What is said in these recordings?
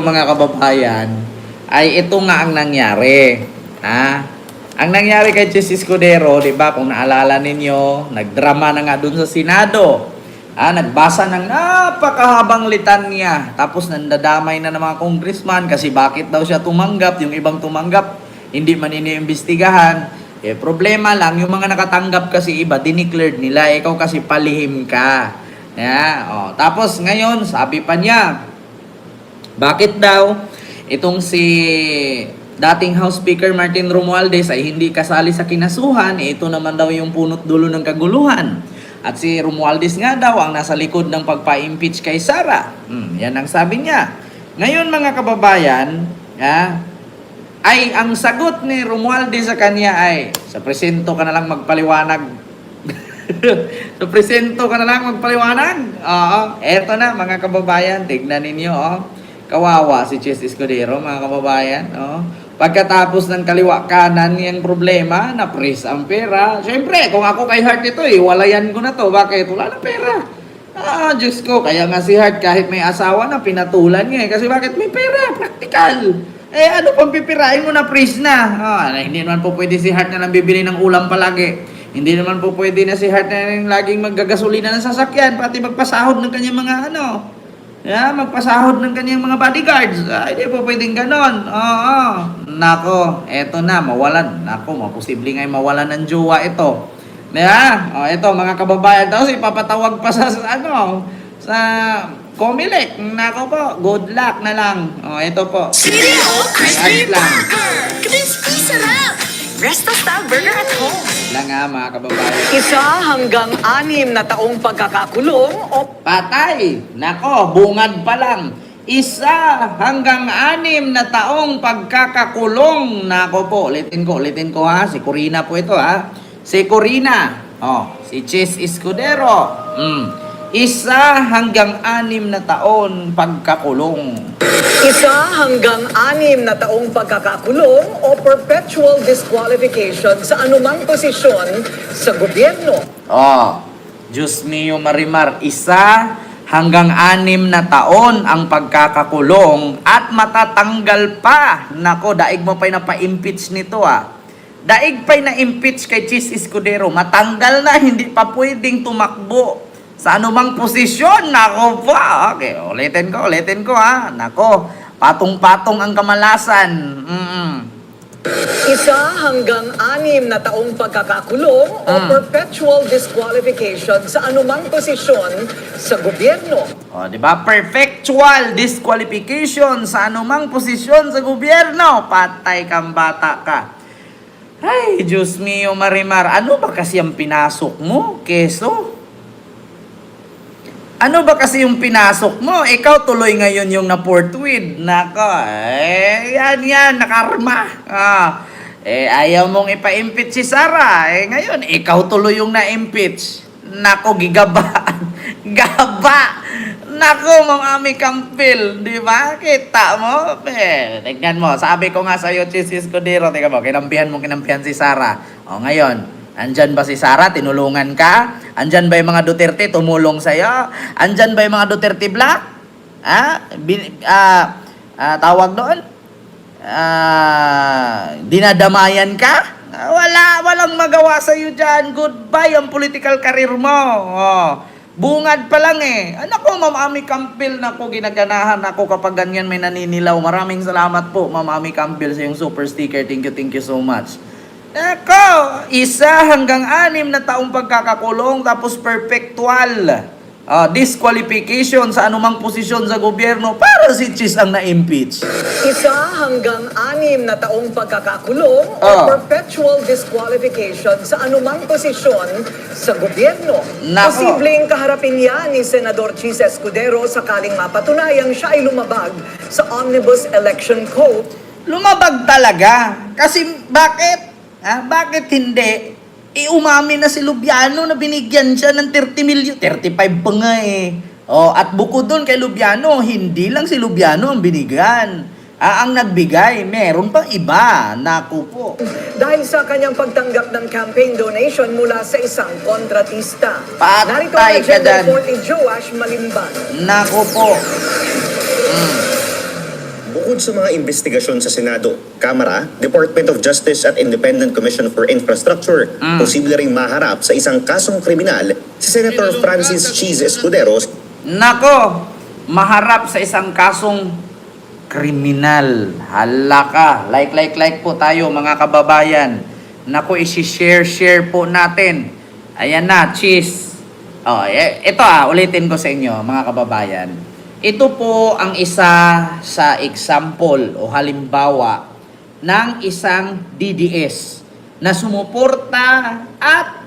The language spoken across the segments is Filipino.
mga kababayan, ay ito nga ang nangyari. Ha? Ang nangyari kay Chis Escudero, di ba, kung naalala ninyo, nagdrama na nga dun sa Senado. Ah, nagbasa ng napakahabang litanya. Tapos nandadamay na ng mga congressman kasi bakit daw siya tumanggap, yung ibang tumanggap, hindi man iniimbestigahan. Eh, problema lang, yung mga nakatanggap kasi iba, dineclared nila, ikaw kasi palihim ka. Yeah, oh. Tapos ngayon, sabi pa niya, bakit daw itong si dating House Speaker Martin Romualdez ay hindi kasali sa kinasuhan, eh, ito naman daw yung punot dulo ng kaguluhan. At si Romualdez nga daw ang nasa likod ng pagpa-impeach kay Sara. Hmm, yan ang sabi niya. Ngayon mga kababayan, ah, ay ang sagot ni Romualdez sa kanya ay, sa presento ka na lang magpaliwanag so, presento ka na lang magpaliwanag. Oo. Eto na, mga kababayan. Tignan ninyo, oh. Kawawa si Chess Escudero, mga kababayan. Oh. Pagkatapos ng kaliwa kanan yung problema, na press ang pera. Siyempre, kung ako kay Hart ito, eh, walayan ko na to. Bakit? Wala na pera. Ah, Diyos ko. Kaya nga si Hart, kahit may asawa na, pinatulan niya. eh. Kasi bakit may pera? Practical. Eh, ano pang pipirain mo na press na? Ah, hindi naman po pwede si Hart na lang bibili ng ulam palagi. Hindi naman po pwede na si Hart na yung laging maggagasolina ng sasakyan, pati magpasahod ng kanyang mga ano. Yeah, magpasahod ng kanyang mga bodyguards. Ah, hindi po pwedeng ganon. Oo. Nako, eto na, mawalan. Nako, maposible nga mawalan ng jowa ito. Yeah, oh, ito mga kababayan daw, ipapatawag pa sa, sa ano, sa Comelec. Nako po, good luck na lang. Oh, ito po. Hall Crispy. Burger! Crispy sarap! Resto-style burger at home. Lang nga mga kababayan. Isa hanggang anim na taong pagkakakulong o Patay! Nako, bungad pa lang. Isa hanggang anim na taong pagkakakulong. Nako po, ulitin ko, ulitin ko ha. Si Corina po ito ha. Si Corina. Oh, si Chis Escudero. Mm. Isa hanggang anim na taon pagkakulong. isa hanggang anim na taong pagkakakulong o perpetual disqualification sa anumang posisyon sa gobyerno. Oh, Diyos mio Marimar, isa hanggang anim na taon ang pagkakakulong at matatanggal pa. Nako, daig mo pa'y napa-impeach nito ah. Daig pa'y na-impeach kay Chis Escudero. Matanggal na, hindi pa pwedeng tumakbo sa anumang posisyon. Nako pa. Okay, ulitin ko, ulitin ko ha. Nako, patong-patong ang kamalasan. Mm-mm. Isa hanggang anim na taong pagkakakulong o Mm. perpetual disqualification sa anumang posisyon sa gobyerno. O, di ba? Perpetual disqualification sa anumang posisyon sa gobyerno. Patay kang bata ka. Ay, Diyos mio, Marimar. Ano ba kasi ang pinasok mo, keso? Ano ba kasi yung pinasok mo? Ikaw tuloy ngayon yung na-forthwith. Nako, eh, yan yan, nakarma. Ah, eh, ayaw mong ipa-impeach si Sara. Eh, ngayon, ikaw tuloy yung na-impeach. Nako, gigaba. Gaba. Nako, mga ami kampil. Di ba? Kita mo? Eh, tignan mo. Sabi ko nga sa'yo, Chis Escudero. Tingnan mo, kinampihan mo, kinampihan si Sara. O, ngayon, Andyan ba si Sara? Tinulungan ka? Andyan ba yung mga Duterte? Tumulong sa'yo? Andyan ba yung mga Duterte Black? Ha? Bin, ah, ah, tawag doon? Ah, dinadamayan ka? Ah, Wala, walang magawa sa iyo diyan. Goodbye ang political career mo. Oh. Bungad pa lang eh. Anak ko, Ma'am Ami Campbell na ko ginaganahan ako kapag ganyan may naninilaw. Maraming salamat po, Ma'am Ami Campbell sa yung super sticker. Thank you, thank you so much. Eko, isa hanggang anim na taong pagkakakulong tapos perpetual ah, disqualification sa anumang posisyon sa gobyerno para si Chis ang na-impeach. Isa hanggang anim na taong pagkakakulong o Ah. perpetual disqualification sa anumang posisyon sa gobyerno. Nako. Posibleng kaharapin yan ni Senador Chis Escudero sakaling mapatunayang siya ay lumabag sa Omnibus Election Code Lumabag talaga. Kasi bakit? Ha? Bakit hindi? Eh, umami na si Lubiano na binigyan siya ng 30 milyon. 35 pa nga eh. Oh, at bukod doon kay Lubiano, hindi lang si Lubiano ang binigyan. Ah, ang nagbigay, meron pang iba. Naku po. dahil sa kanyang pagtanggap ng campaign donation mula sa isang kontratista. Patay Narito ang ka dyan. ni Joash Malimban. Naku po. Mm. Bukod sa mga investigasyon sa Senado, Kamara, Department of Justice at Independent Commission for Infrastructure, posible ring maharap sa isang kasong kriminal si Senator Francis Cheese Escuderos Nako, maharap sa isang kasong kriminal. Hala ka. Like, like, like po tayo mga kababayan. Nako, isi-share-share po natin. Ayan na, cheese. Oh, e- ito ah, ulitin ko sa inyo mga kababayan. Ito po ang isa sa example o halimbawa ng isang DDS na sumuporta at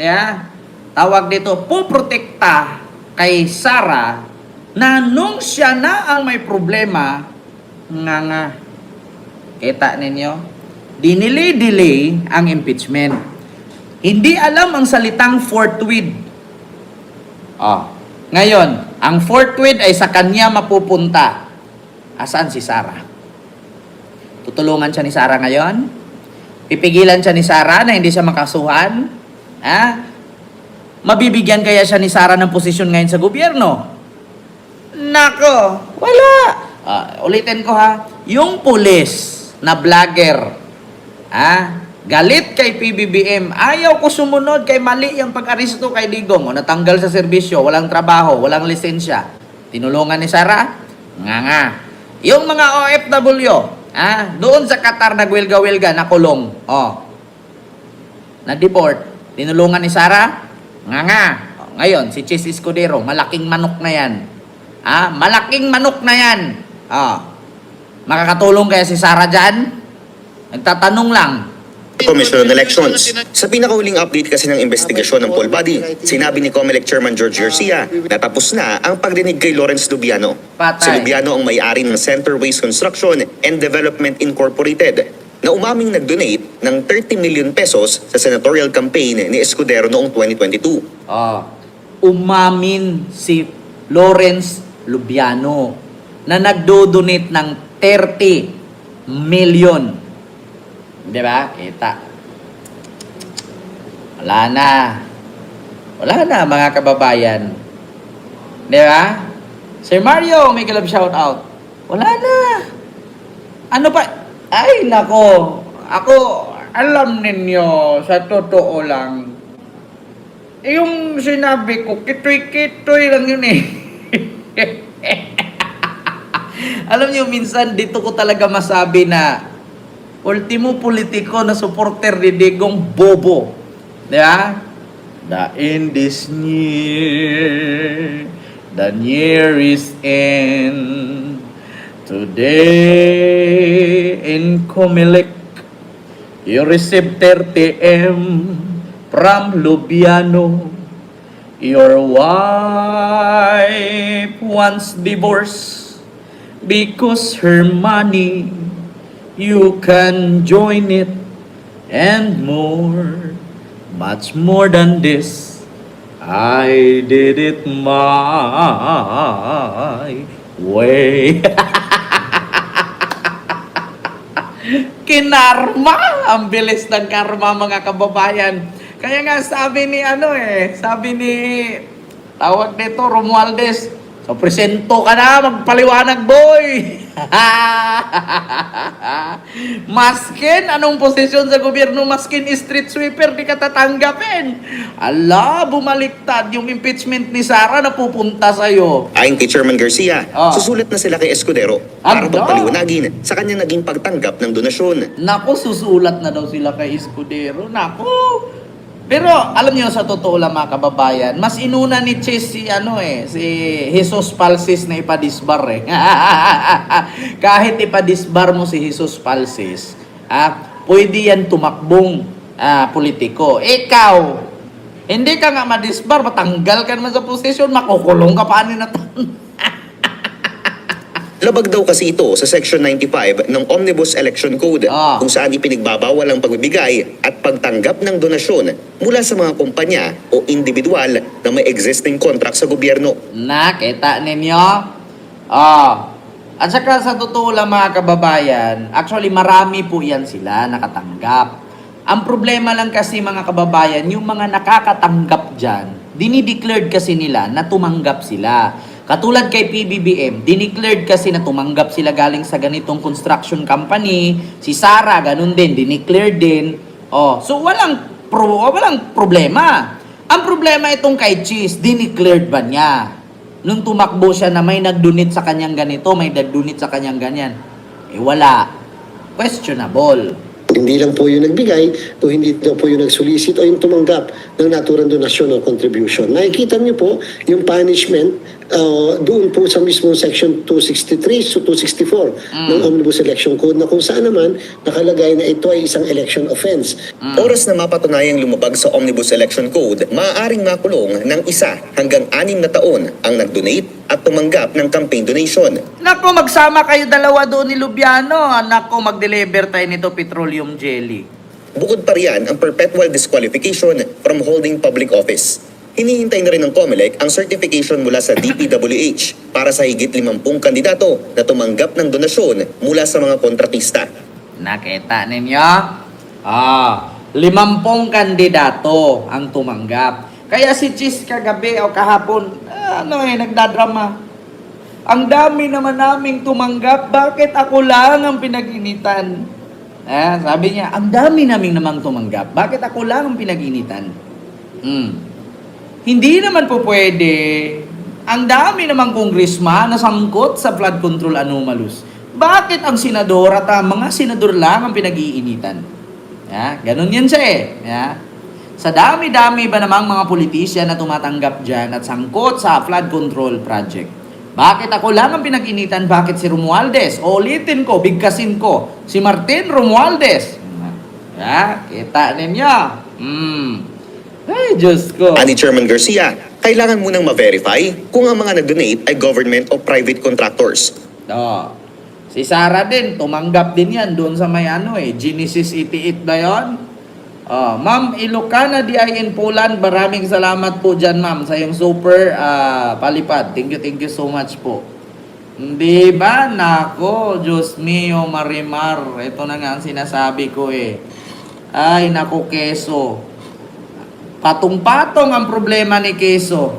yeah, tawag dito, puprotekta kay Sara na nung siya na ang may problema, nga nga, kita ninyo, dinilay-delay ang impeachment. Hindi alam ang salitang forthwith. Oh. Ngayon, ang forthwith ay sa kanya mapupunta. Asan si Sara? Tutulungan siya ni Sara ngayon? Pipigilan siya ni Sara na hindi siya makasuhan? Ha? Mabibigyan kaya siya ni Sara ng posisyon ngayon sa gobyerno? Nako, wala. Ah, ulitin ko ha. Yung pulis na vlogger, ha? Galit kay PBBM. Ayaw ko sumunod kay mali yung pag-aristo kay Digong. O natanggal sa serbisyo, walang trabaho, walang lisensya. Tinulungan ni Sara? Nga nga. Yung mga OFW, ha? Doon sa Qatar nagwilga-wilga, nakulong. Oh, na-deport. Tinulungan ni Sara? Nga nga. O, ngayon, si Chis Escudero, malaking manok na yan. Ah, malaking manok na yan. Ah. Makakatulong kaya si Sara dyan? Nagtatanong lang. Commission on Elections. Sa pinakahuling update kasi ng investigasyon ng poll body, sinabi ni COMELEC Chairman George Garcia na tapos na ang pagdinig kay Lawrence Lubiano. Patay. Si Lubiano ang may-ari ng Center Waste Construction and Development Incorporated na umaming nag-donate ng 30 million pesos sa senatorial campaign ni Escudero noong 2022. Oh. Umamin si Lawrence Lubiano na nagdo-donate ng 30 million. Di ba? Kita. Wala na. Wala na mga kababayan. Di ba? Sir Mario, may kalab shout out. Wala na. Ano pa? Ay, nako. Ako, alam ninyo, sa totoo lang, yung sinabi ko, kitoy-kitoy lang yun eh. Alam niyo, minsan dito ko talaga masabi na ultimo politiko na supporter ni Digong Bobo. Di ba? The end is near. The near is end. Today in Comelec, you receive 30 M from Lubiano. Your wife wants divorce because her money you can join it and more, much more than this. I did it my way. Kinarma! Ang bilis ng karma mga kababayan. Kaya nga sabi ni ano eh, sabi ni tawag nito Romualdez, so presento ka na, magpaliwanag boy! maskin, anong posisyon sa gobyerno maskin street sweeper, di ka tatanggapin. Ala, bumaliktad yung impeachment ni Sara na pupunta sa'yo. Ayon kay Chairman Garcia, Ah. susulit na sila kay Escudero para Ano? pagpaliwanagin sa kanyang naging pagtanggap ng donasyon. Nako, susulat na daw sila kay Escudero. Nako. Pero alam niyo sa totoo lang mga kababayan, mas inuna ni Chase si ano eh, si Jesus Palsis na ipadisbar eh. Kahit ipadisbar mo si Jesus Palsis, ah, pwede yan tumakbong ah, politiko. Ikaw, hindi ka nga madisbar, matanggal ka naman sa posisyon, makukulong ka pa na Labag daw kasi ito sa Section 95 ng Omnibus Election Code Ah. kung saan ipinagbabawal ang pagbibigay at pagtanggap ng donasyon mula sa mga kumpanya o individual na may existing contract sa gobyerno. Nakita ninyo? Oh. At saka sa totoo lang mga kababayan, actually marami po yan sila nakatanggap. Ang problema lang kasi mga kababayan, yung mga nakakatanggap dyan, dinideclared kasi nila na tumanggap sila. Katulad kay PBBM, dineclared kasi na tumanggap sila galing sa ganitong construction company. Si Sara, ganun din, dineclared din. Oh, so walang pro, walang problema. Ang problema itong kay Cheese, dineclared ba niya? Nung tumakbo siya na may nagdunit sa kanyang ganito, may nagdunit sa kanyang ganyan. Eh wala. Questionable. Hindi lang po yung nagbigay o hindi lang po yung nagsolicit o yung tumanggap ng naturang donasyon o contribution. Nakikita niyo po yung punishment uh, doon po sa mismong section 263 to 264 ng Omnibus Election Code na kung saan naman nakalagay na ito ay isang election offense. Oras na mapatunayang lumabag sa Omnibus Election Code, maaaring makulong ng isa hanggang anim na taon ang nag-donate at tumanggap ng campaign donation. Nako, magsama kayo dalawa doon ni Lubiano. Nako, mag-deliver tayo nito petroleum jelly. Bukod pa riyan ang perpetual disqualification from holding public office. Hinihintay na rin ng COMELEC ang certification mula sa DPWH para sa higit 50 kandidato na tumanggap ng donasyon mula sa mga kontratista. Nakita ninyo? Ah, limampung kandidato ang tumanggap. Kaya si Chis kagabi o kahapon, ano eh, nagdadrama. Ang dami naman naming tumanggap, bakit ako lang ang pinag-initan? Eh, sabi niya, ang dami naming namang tumanggap, bakit ako lang ang pinag-initan? Hmm. Hindi naman po pwede. Ang dami namang kongresman na sangkot sa flood control anomalous. Bakit ang senador at ang mga senador lang ang pinag-iinitan? Ya, ganun yan siya eh. Ya. Sa dami-dami ba namang mga politisyan na tumatanggap dyan at sangkot sa flood control project? Bakit ako lang ang pinag-initan? Bakit si Romualdez? O ulitin ko, bigkasin ko. Si Martin Romualdez. Ya, kita ninyo. Hmm. Ay, Diyos ko. Ani Chairman Garcia, kailangan munang ma-verify kung ang mga nag-donate ay government o private contractors. Oh. Si Sarah din, tumanggap din yan doon sa may ano eh, Genesis 88 ba yun? Oh, Ma'am Ilocana DIN Poland, maraming salamat po dyan ma'am sa yung super ah, palipad. Thank you, thank you so much po. Hindi ba? Nako, Diyos mio, Marimar. Ito na nga ang sinasabi ko eh. Ay, nako, keso. Patong-patong ang problema ni Keso.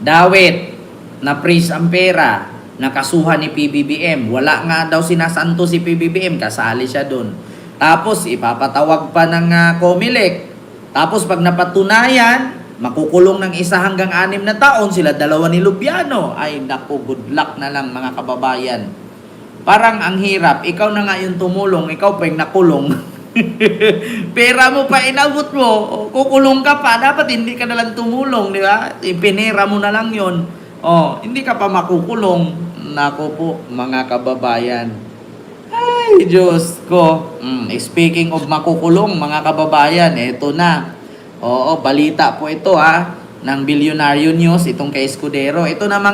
Dawit, na freeze ang pera, nakasuhan ni PBBM. Wala nga daw sinasanto si PBBM, kasali siya doon. Tapos ipapatawag pa ng uh, Comelec. Tapos pag napatunayan, makukulong ng isa hanggang anim na taon sila dalawa ni Lubiano. Ay naku, good luck na lang mga kababayan. Parang ang hirap, ikaw na nga yung tumulong, ikaw pa yung nakulong. Pera mo pa inabot mo, kukulong ka pa, dapat hindi ka na lang tumulong, di ba? Ipinera mo na lang yon. Oh, hindi ka pa makukulong. Nako po, mga kababayan. Ay, Diyos ko. Mm, speaking of makukulong, mga kababayan, eto na. Oo, balita po ito ha, ng Bilyonaryo News, itong kay Escudero. Ito namang